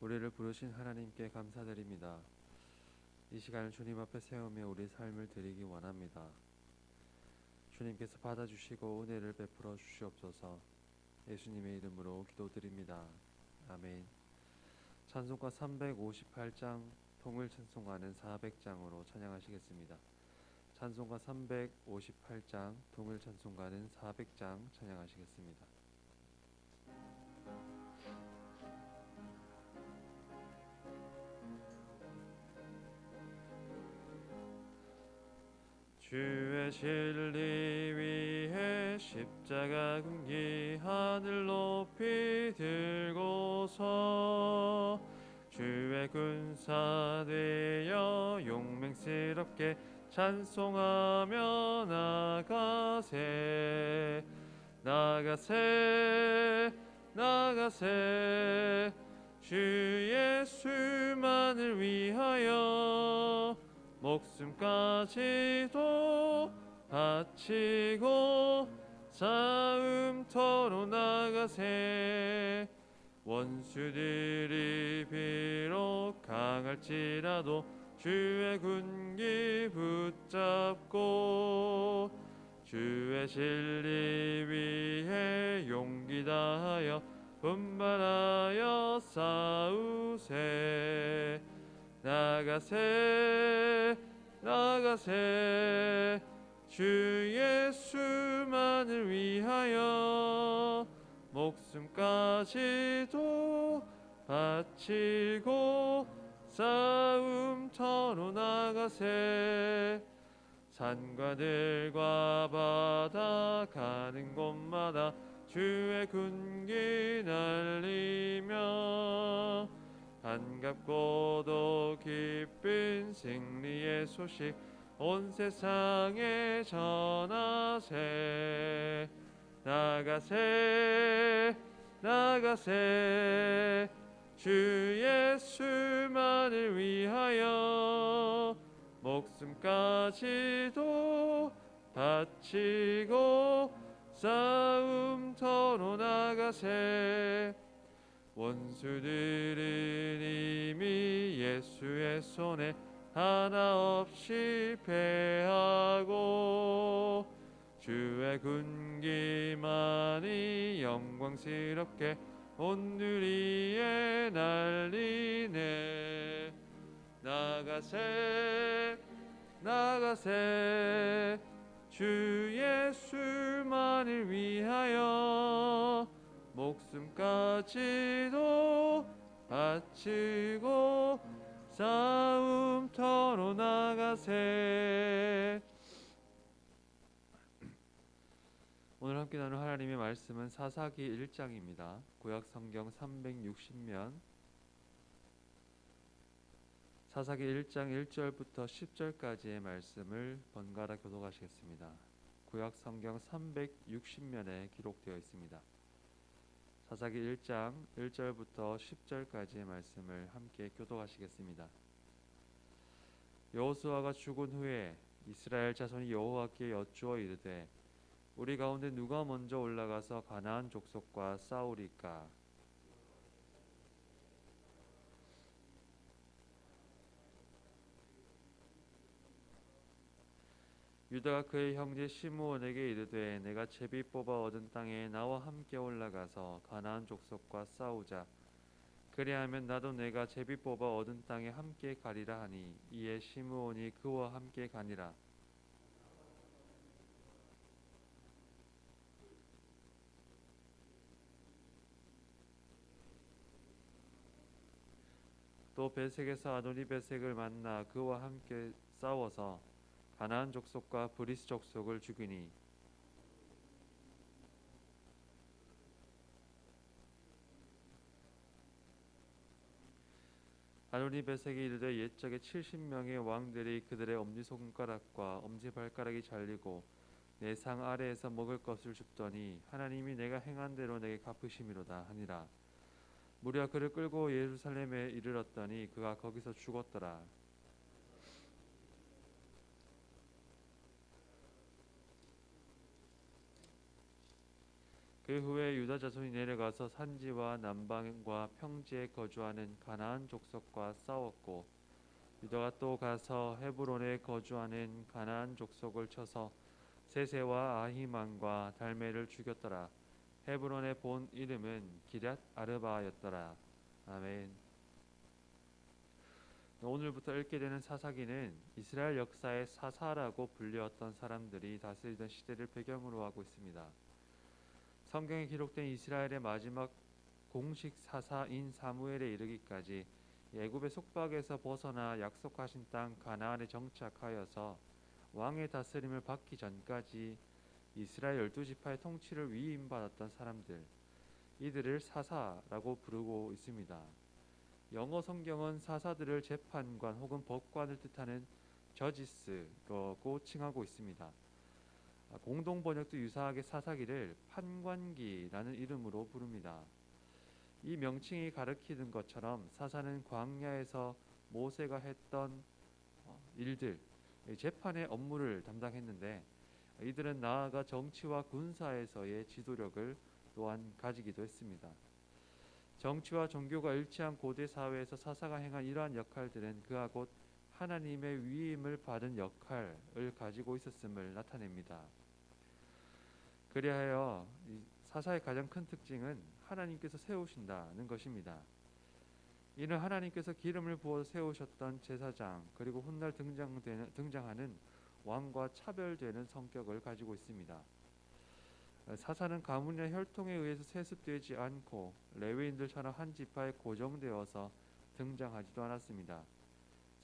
우리를 부르신 하나님께 감사드립니다. 이 시간을 주님 앞에 세우며 우리 삶을 드리기 원합니다. 주님께서 받아주시고 은혜를 베풀어 주시옵소서. 예수님의 이름으로 기도드립니다. 아멘. 찬송가 358장 통을 찬송가는 400장으로 찬양하시겠습니다. 찬송가 358장 통을 찬송가는 400장 찬양하시겠습니다. 진리 위에 십자가 금기 하늘 높이 들고서 주의 군사 되어 용맹스럽게 찬송하며 나가세 나가세 나가세. 주 예수만을 위하여 목숨까지도 바치고 싸움터로 나가세. 원수들이 비록 강할지라도 주의 군기 붙잡고 주의 진리 위해 용기 다하여 분발하여 싸우세. 나가세 나가세 주 예수만을 위하여 목숨까지도 바치고 싸움 터로 나가세. 산과들과 바다 가는 곳마다 주의 군기 날리며 반갑고도 기쁜 승리의 소식 온 세상에 전하세. 나가세 나가세. 주 예수만을 위하여 목숨까지도 바치고 싸움터로 나가세. 원수들은 이미 예수의 손에 하나 없이 패하고 주의 군기만이 영광스럽게 온 누리에 날리네. 나가세 나가세. 주 예수만을 위하여 목숨까지도 바치고 싸움 터로 나가세 오늘 함께 나눌 하나님의 말씀은 사사기 1장입니다. 구약 성경 360면 사사기 1장 1절부터 10절까지의 말씀을 번갈아 교독하시겠습니다. 구약 성경 360면에 기록되어 있습니다. 사사기 1장 1절부터 10절까지의 말씀을 함께 교독하시겠습니다. 여호수아가 죽은 후에 이스라엘 자손이 여호와께 여쭈어 이르되 우리 가운데 누가 먼저 올라가서 가나안 족속과 싸우리까 유다가 그의 형제 시므온에게 이르되 내가 제비 뽑아 얻은 땅에 나와 함께 올라가서 가나안 족속과 싸우자. 그리하면 나도 내가 제비 뽑아 얻은 땅에 함께 가리라 하니 이에 시므온이 그와 함께 가니라. 또 베색에서 아도니 베색을 만나 그와 함께 싸워서 가나안 족속과 브리스 족속을 죽이니. 아도니 베색이 이르되 옛적에 70명의 왕들이 그들의 엄지 손가락과 엄지 발가락이 잘리고 내 상 아래에서 먹을 것을 줍더니 하나님이 내가 행한 대로 내게 갚으심이로다 하니라. 무려 그를 끌고 예루살렘에 이르렀더니 그가 거기서 죽었더라 그 후에 유다 자손이 내려가서 산지와 남방과 평지에 거주하는 가나안 족속과 싸웠고 유다가 또 가서 헤브론에 거주하는 가나안 족속을 쳐서 세세와 아히만과 달메를 죽였더라. 헤브론의 본 이름은 기럇 아르바였더라. 아멘. 오늘부터 읽게 되는 사사기는 이스라엘 역사의 사사라고 불렸던 사람들이 다스리던 시대를 배경으로 하고 있습니다. 성경에 기록된 이스라엘의 마지막 공식 사사인 사무엘에 이르기까지 예굽의 속박에서 벗어나 약속하신 땅 가나안에 정착하여서 왕의 다스림을 받기 전까지 이스라엘 열두 지파의 통치를 위임받았던 사람들 이들을 사사라고 부르고 있습니다. 영어 성경은 사사들을 재판관 혹은 법관을 뜻하는 저지스라고 칭하고 있습니다. 공동 번역도 유사하게 사사기를 판관기라는 이름으로 부릅니다. 이 명칭이 가리키는 것처럼 사사는 광야에서 모세가 했던 어, 일들 재판의 업무를 담당했는데 이들은 나아가 정치와 군사에서의 지도력을 또한 가지기도 했습니다. 정치와 종교가 일치한 고대 사회에서 사사가 행한 이러한 역할들은 곧 하나님의 위임을 받은 역할을 가지고 있었음을 나타냅니다. 그리하여 사사의 가장 큰 특징은 하나님께서 세우신다는 것입니다. 이는 하나님께서 기름을 부어 세우셨던 제사장 그리고 훗날 등장되는, 등장하는 왕과 차별되는 성격을 가지고 있습니다. 사사는 가문이나 혈통에 의해서 세습되지 않고 레위인들처럼 한 지파에 고정되어서 등장하지도 않았습니다.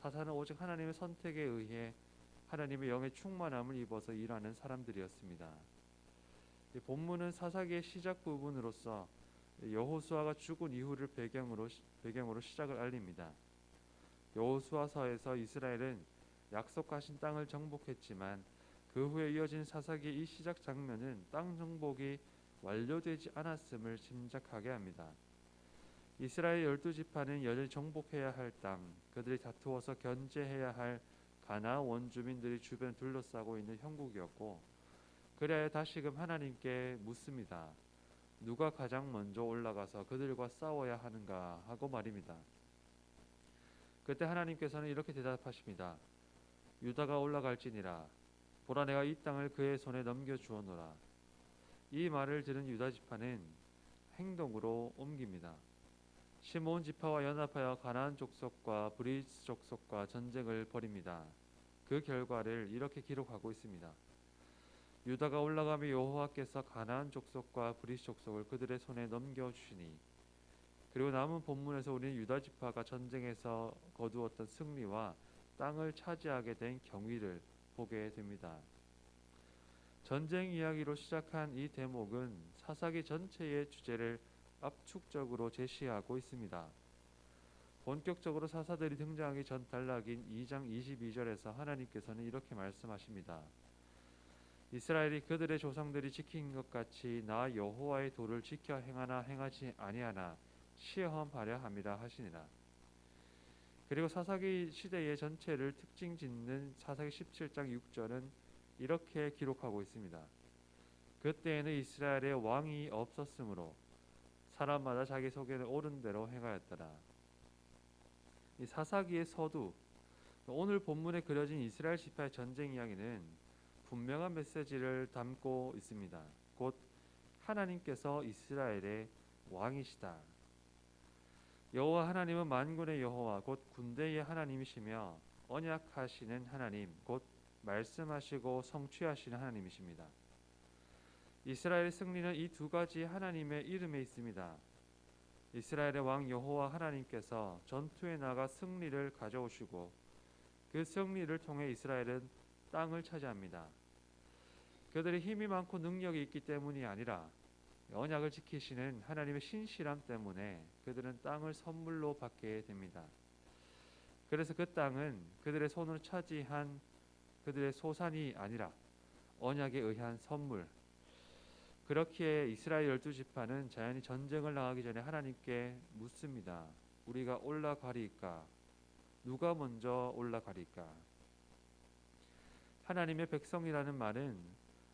사사는 오직 하나님의 선택에 의해 하나님의 영의 충만함을 입어서 일하는 사람들이었습니다. 본문은 사사기의 시작 부분으로서 여호수아가 죽은 이후를 배경으로 배경으로 시작을 알립니다. 여호수아서에서 이스라엘은 약속하신 땅을 정복했지만 그 후에 이어진 사사기 이 시작 장면은 땅 정복이 완료되지 않았음을 짐작하게 합니다. 이스라엘 열두 지파는 여전히 정복해야 할 땅, 그들이 다투어서 견제해야 할 가나 원주민들이 주변 둘러싸고 있는 형국이었고, 그래야 다시금 하나님께 묻습니다. 누가 가장 먼저 올라가서 그들과 싸워야 하는가 하고 말입니다. 그때 하나님께서는 이렇게 대답하십니다. 유다가 올라갈지니라 보라 내가 이 땅을 그의 손에 넘겨 주었노라. 이 말을 들은 유다 지파는 행동으로 옮깁니다. 시몬 지파와 연합하여 가나안 족속과 브리스 족속과 전쟁을 벌입니다. 그 결과를 이렇게 기록하고 있습니다. 유다가 올라가며 여호와께서 가나안 족속과 브리스 족속을 그들의 손에 넘겨 주시니 그리고 남은 본문에서 우리는 유다 지파가 전쟁에서 거두었던 승리와 땅을 차지하게 된 경위를 보게 됩니다. 전쟁 이야기로 시작한 이 대목은 사사기 전체의 주제를 압축적으로 제시하고 있습니다. 본격적으로 사사들이 등장하기 전 단락인 2장 22절에서 하나님께서는 이렇게 말씀하십니다. 이스라엘이 그들의 조상들이 지킨 것 같이 나 여호와의 도를 지켜 행하나 행하지 아니하나 시험하려 함이라 하시니라. 그리고 사사기 시대의 전체를 특징 짓는 사사기 17장 6절은 이렇게 기록하고 있습니다. 그때에는 이스라엘에 왕이 없었으므로 사람마다 자기 속에는 옳은 대로 행하였더라. 이 사사기의 서두 오늘 본문에 그려진 이스라엘 지파의 전쟁 이야기는 분명한 메시지를 담고 있습니다. 곧 하나님께서 이스라엘의 왕이시다. 여호와 하나님은 만군의 여호와 곧 군대의 하나님이시며 언약하시는 하나님 곧 말씀하시고 성취하시는 하나님이십니다. 이스라엘의 승리는 이 두 가지 하나님의 이름에 있습니다. 이스라엘의 왕 여호와 하나님께서 전투에 나가 승리를 가져오시고 그 승리를 통해 이스라엘은 땅을 차지합니다. 그들의 힘이 많고 능력이 있기 때문이 아니라 언약을 지키시는 하나님의 신실함 때문에 그들은 땅을 선물로 받게 됩니다. 그래서 그 땅은 그들의 손으로 차지한 그들의 소산이 아니라 언약에 의한 선물. 그렇기에 이스라엘 열두 지파는 자연히 전쟁을 나가기 전에 하나님께 묻습니다. 우리가 올라가리까? 누가 먼저 올라가리까? 하나님의 백성이라는 말은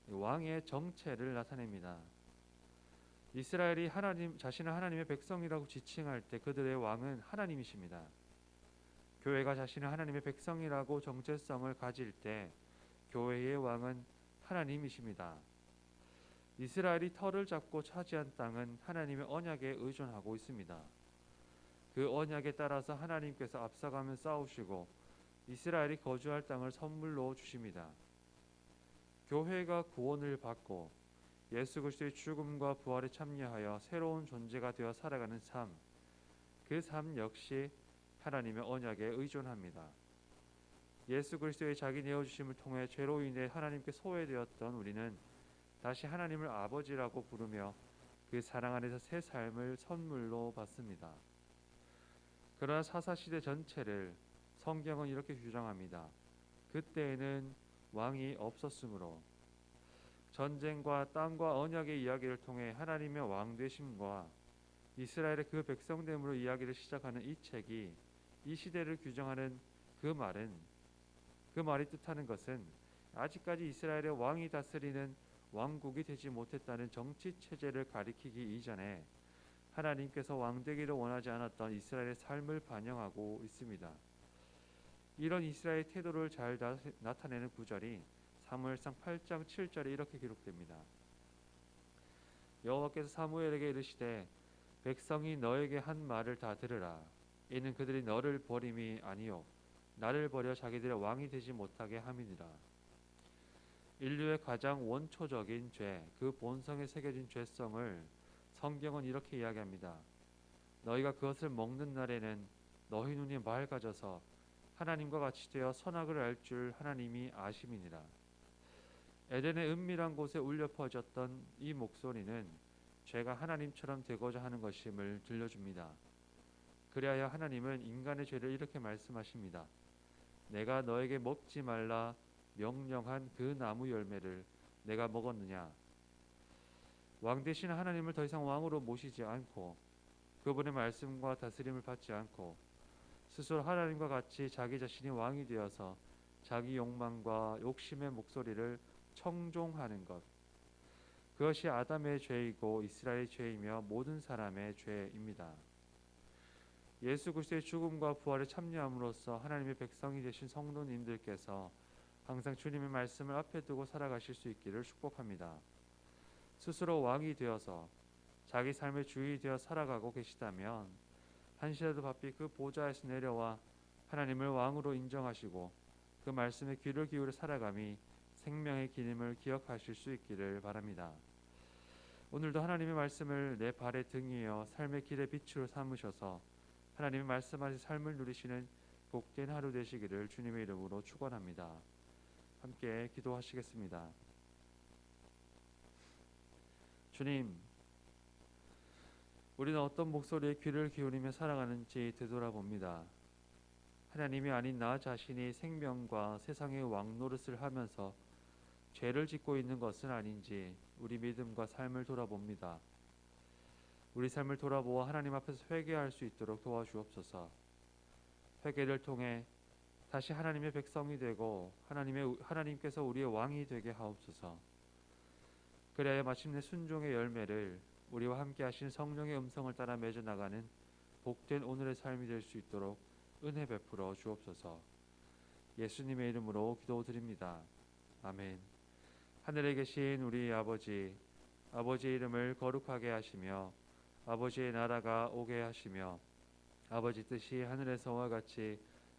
왕의 정체를 나타냅니다. 이스라엘이 하나님 자신을 하나님의 백성이라고 지칭할 때 그들의 왕은 하나님이십니다. 교회가 자신을 하나님의 백성이라고 정체성을 가질 때 교회의 왕은 하나님이십니다. 이스라엘이 터를 잡고 차지한 땅은 하나님의 언약에 의존하고 있습니다. 그 언약에 따라서 하나님께서 앞서가며 싸우시고 이스라엘이 거주할 땅을 선물로 주십니다. 교회가 구원을 받고 예수 그리스도의 죽음과 부활에 참여하여 새로운 존재가 되어 살아가는 삶, 그 삶 역시 하나님의 언약에 의존합니다. 예수 그리스도의 자기 내어 주심을 통해 죄로 인해 하나님께 소외되었던 우리는 다시 하나님을 아버지라고 부르며 그 사랑 안에서 새 삶을 선물로 받습니다. 그러나 사사 시대 전체를 성경은 이렇게 규정합니다. 그때에는 왕이 없었으므로 전쟁과 땅과 언약의 이야기를 통해 하나님의 왕 되심과 이스라엘의 그 백성됨으로 이야기를 시작하는 이 책이 이 시대를 규정하는 그 말은 그 말이 뜻하는 것은 아직까지 이스라엘의 왕이 다스리는 왕국이 되지 못했다는 정치 체제를 가리키기 이전에 하나님께서 왕 되기를 원하지 않았던 이스라엘의 삶을 반영하고 있습니다. 이런 이스라엘의 태도를 잘 나타내는 구절이 사무엘상 8장 7절에 이렇게 기록됩니다. 여호와께서 사무엘에게 이르시되 백성이 너에게 한 말을 다 들으라. 이는 그들이 너를 버림이 아니요 나를 버려 자기들의 왕이 되지 못하게 함이니라. 인류의 가장 원초적인 죄, 그 본성에 새겨진 죄성을 성경은 이렇게 이야기합니다. 너희가 그것을 먹는 날에는 너희 눈이 맑아져서 하나님과 같이 되어 선악을 알 줄 하나님이 아심이니라. 에덴의 은밀한 곳에 울려 퍼졌던 이 목소리는 죄가 하나님처럼 되고자 하는 것임을 들려줍니다. 그리하여 하나님은 인간의 죄를 이렇게 말씀하십니다. 내가 너에게 먹지 말라 명령한 그 나무 열매를 내가 먹었느냐? 왕 대신 하나님을 더 이상 왕으로 모시지 않고 그분의 말씀과 다스림을 받지 않고 스스로 하나님과 같이 자기 자신이 왕이 되어서 자기 욕망과 욕심의 목소리를 청종하는 것. 그것이 아담의 죄이고 이스라엘의 죄이며 모든 사람의 죄입니다. 예수 그리스도의 죽음과 부활에 참여함으로써 하나님의 백성이 되신 성도님들께서 항상 주님의 말씀을 앞에 두고 살아가실 수 있기를 축복합니다. 스스로 왕이 되어서 자기 삶의 주인이 되어 살아가고 계시다면 한시라도 바삐 그 보좌에서 내려와 하나님을 왕으로 인정하시고 그 말씀에 귀를 기울여 살아감이 생명의 기름을 기억하실 수 있기를 바랍니다. 오늘도 하나님의 말씀을 내 발의 등이여 삶의 길의 빛으로 삼으셔서 하나님의 말씀하신 삶을 누리시는 복된 하루 되시기를 주님의 이름으로 축원합니다. 함께 기도하시겠습니다. 주님, 우리는 어떤 목소리에 귀를 기울이며 살아가는지 되돌아봅니다. 하나님이 아닌 나 자신이 생명과 세상의 왕 노릇을 하면서 죄를 짓고 있는 것은 아닌지 우리 믿음과 삶을 돌아봅니다. 우리 삶을 돌아보아 하나님 앞에서 회개할 수 있도록 도와주옵소서. 회개를 통해 다시 하나님의 백성이 되고 하나님의 하나님께서 우리의 왕이 되게 하옵소서. 그래야 마침내 순종의 열매를 우리와 함께 하신 성령의 음성을 따라 맺어 나가는 복된 오늘의 삶이 될 수 있도록 은혜 베풀어 주옵소서. 예수님의 이름으로 기도드립니다. 아멘. 하늘에 계신 우리 아버지, 아버지의 이름을 거룩하게 하시며 아버지의 나라가 오게 하시며 아버지 뜻이 하늘에서와 같이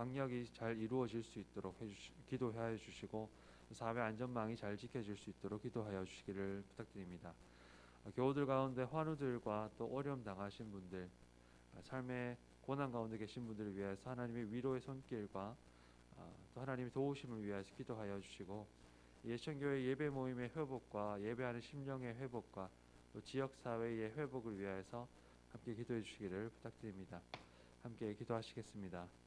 방역이 잘 이루어질 수 있도록 해주시, 기도하여 주시고 사회 안전망이 잘 지켜질 수 있도록 기도하여 주시기를 부탁드립니다. 교우들 가운데 환우들과 또 어려움 당하신 분들, 삶의 고난 가운데 계신 분들을 위해서 하나님의 위로의 손길과 또 하나님의 도우심을 위해서 기도하여 주시고 예천교회 예배 모임의 회복과 예배하는 심령의 회복과 또 지역 사회의 회복을 위해서 함께 기도해 주시기를 부탁드립니다. 함께 기도하시겠습니다.